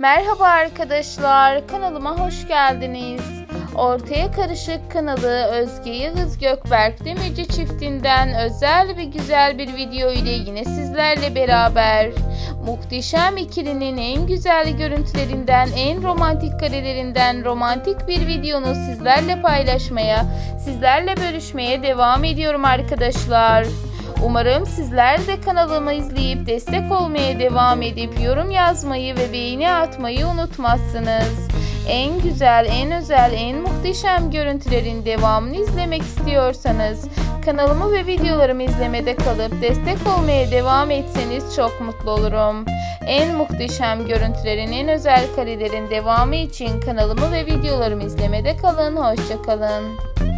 Merhaba arkadaşlar, kanalıma hoş geldiniz. Ortaya Karışık kanalı Özge Yıldız Gökberk Demirci çiftinden özel ve güzel bir video ile yine sizlerle beraber. Muhteşem ikilinin en güzel görüntülerinden, en romantik karelerinden romantik bir videonu sizlerle paylaşmaya, sizlerle bölüşmeye devam ediyorum arkadaşlar. Umarım sizler de kanalımı izleyip destek olmaya devam edip yorum yazmayı ve beğeni atmayı unutmazsınız. En güzel, en özel, en muhteşem görüntülerin devamını izlemek istiyorsanız kanalımı ve videolarımı izlemede kalıp destek olmaya devam etseniz çok mutlu olurum. En muhteşem görüntülerin, en özel karelerin devamı için kanalımı ve videolarımı izlemede kalın. Hoşçakalın.